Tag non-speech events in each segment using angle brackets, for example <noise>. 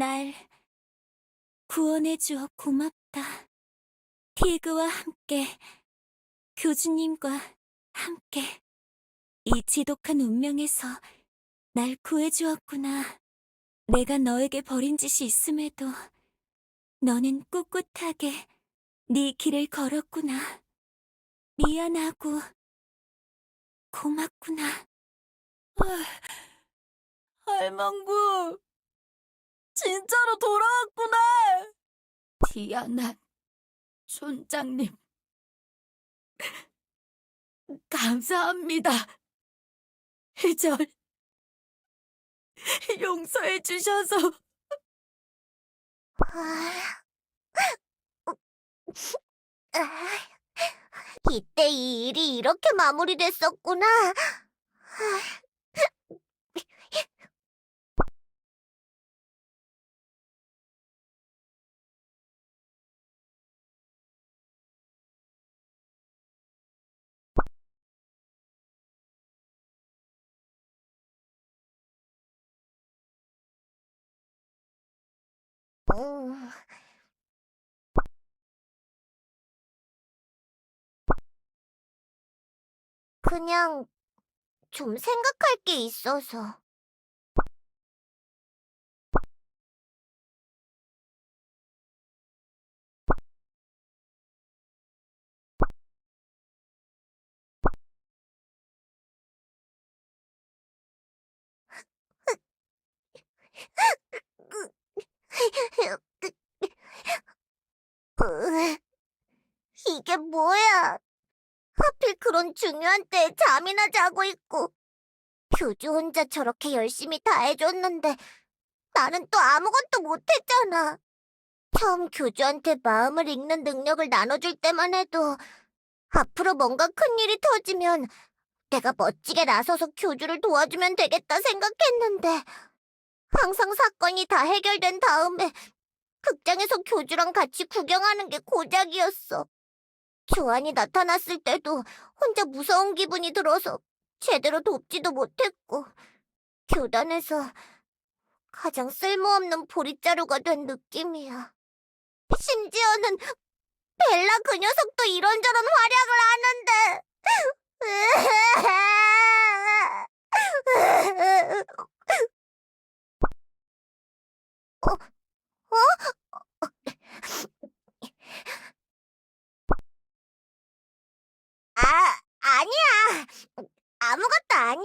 날 구원해주어 고맙다. 티그와 함께, 교주님과 함께, 이 지독한 운명에서 날 구해주었구나. 내가 너에게 버린 짓이 있음에도 너는 꿋꿋하게 네 길을 걸었구나. 미안하고 고맙구나. 할망구, 진짜로 돌아왔구나. 디아나 촌장님, 감사합니다. 절 용서해 주셔서. 이때 이 일이 이렇게 마무리됐었구나. 음. 그냥 좀 생각할 게 있어서. 으, 이게 뭐야? 하필 그런 중요한 때에 잠이나 자고 있고. 교주 혼자 저렇게 열심히 다 해줬는데 나는 또 아무것도 못했잖아. 처음 교주한테 마음을 읽는 능력을 나눠줄 때만 해도 앞으로 뭔가 큰일이 터지면 내가 멋지게 나서서 교주를 도와주면 되겠다 생각했는데 항상 사건이 다 해결된 다음에 극장에서 교주랑 같이 구경하는 게 고작이었어. 조안이 나타났을 때도 혼자 무서운 기분이 들어서 제대로 돕지도 못했고, 교단에서 가장 쓸모없는 보릿자루가 된 느낌이야. 심지어는 벨라 그 녀석도 이런저런 활약을 하는데. <laughs> 어? 어? 아, 아니야.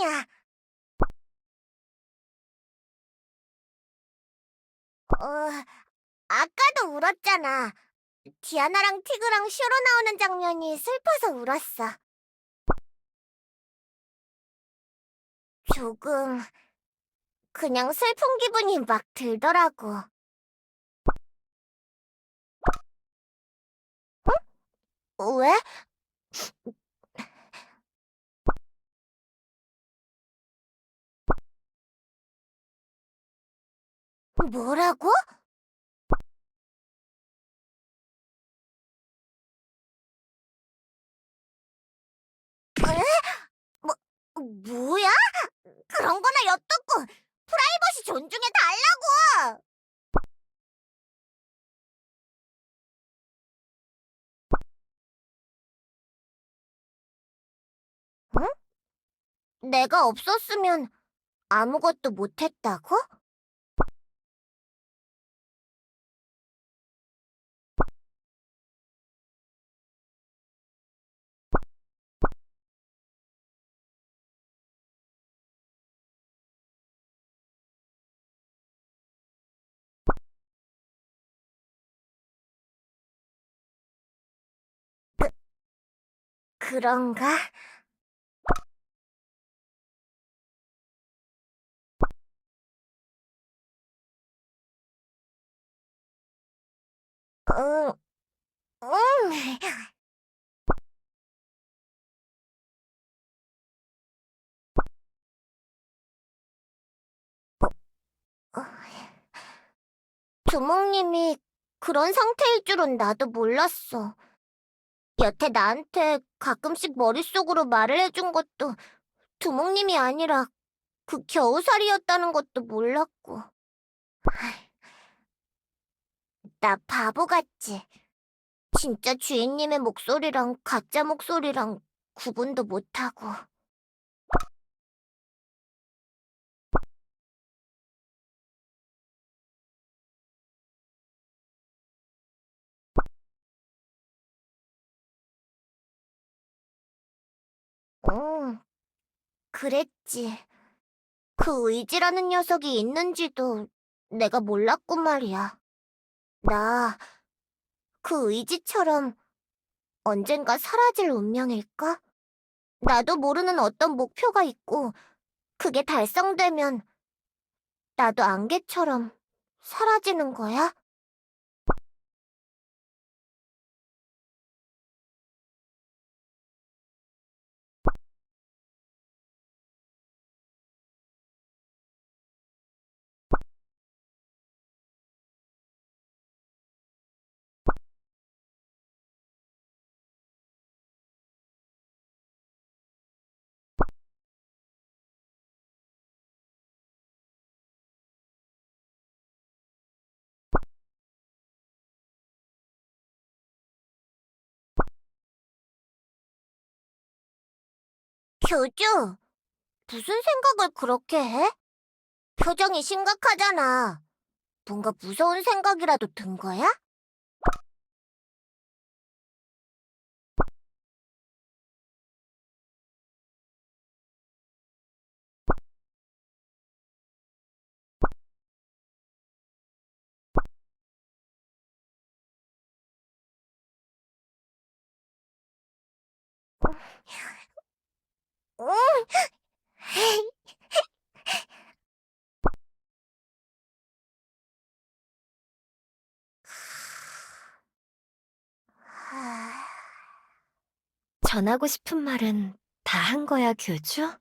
아니야. 어, 아까도 울었잖아. 디아나랑 티그랑 쇼로 나오는 장면이 슬퍼서 울었어. 조금, 그냥 슬픈 기분이 막 들더라고. 응? 왜? 뭐라고? 에? 뭐, 뭐야? 그런 거나 엿듣고 프라이버시 존중해 달라고! 응? 내가 없었으면 아무것도 못했다고? 그런가? 응, 응. 주몽님이 그런 상태일 줄은 나도 몰랐어. 여태 나한테 가끔씩 머릿속으로 말을 해준 것도 두목님이 아니라 그 겨우살이였다는 것도 몰랐고. 나 바보 같지? 진짜 주인님의 목소리랑 가짜 목소리랑 구분도 못하고. 그랬지. 그 의지라는 녀석이 있는지도 내가 몰랐고 말이야. 나, 그 의지처럼 언젠가 사라질 운명일까? 나도 모르는 어떤 목표가 있고, 그게 달성되면 나도 안개처럼 사라지는 거야? 교주, 무슨 생각을 그렇게 해? 표정이 심각하잖아. 뭔가 무서운 생각이라도 든 거야? 응. <laughs> 전하고 싶은 말은 다 한 거야, 교주?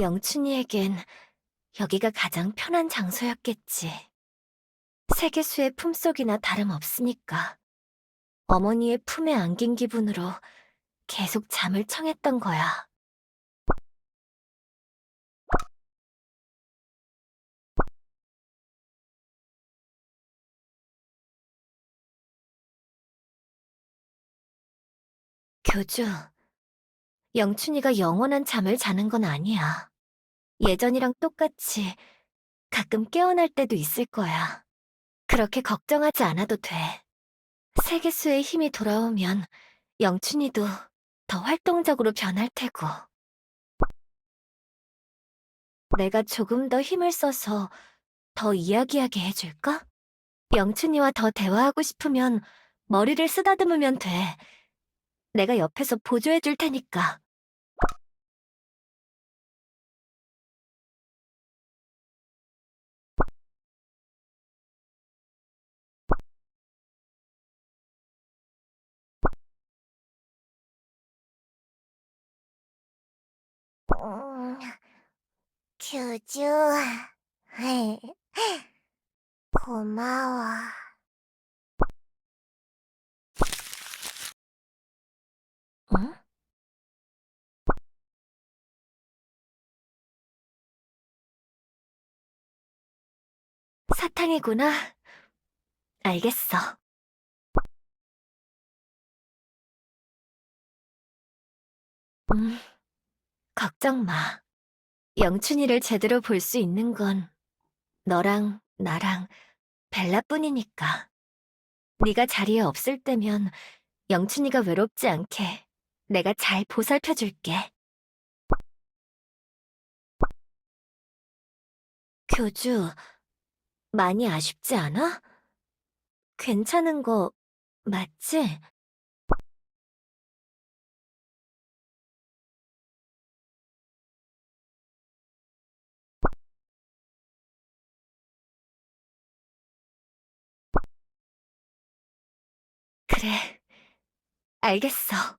영춘이에겐 여기가 가장 편한 장소였겠지. 세계수의 품속이나 다름없으니까. 어머니의 품에 안긴 기분으로 계속 잠을 청했던 거야. 교주, 영춘이가 영원한 잠을 자는 건 아니야. 예전이랑 똑같이 가끔 깨어날 때도 있을 거야. 그렇게 걱정하지 않아도 돼. 세계수의 힘이 돌아오면 영춘이도 더 활동적으로 변할 테고. 내가 조금 더 힘을 써서 더 이야기하게 해줄까? 영춘이와 더 대화하고 싶으면 머리를 쓰다듬으면 돼. 내가 옆에서 보조해줄 테니까. 교주, <laughs> 고마워. 응? 사탕이구나. 알겠어. 음, 걱정 마. 영춘이를 제대로 볼 수 있는 건 너랑 나랑 벨라뿐이니까. 네가 자리에 없을 때면 영춘이가 외롭지 않게 내가 잘 보살펴 줄게. 교주, 많이 아쉽지 않아? 괜찮은 거 맞지? 그래, 알겠어.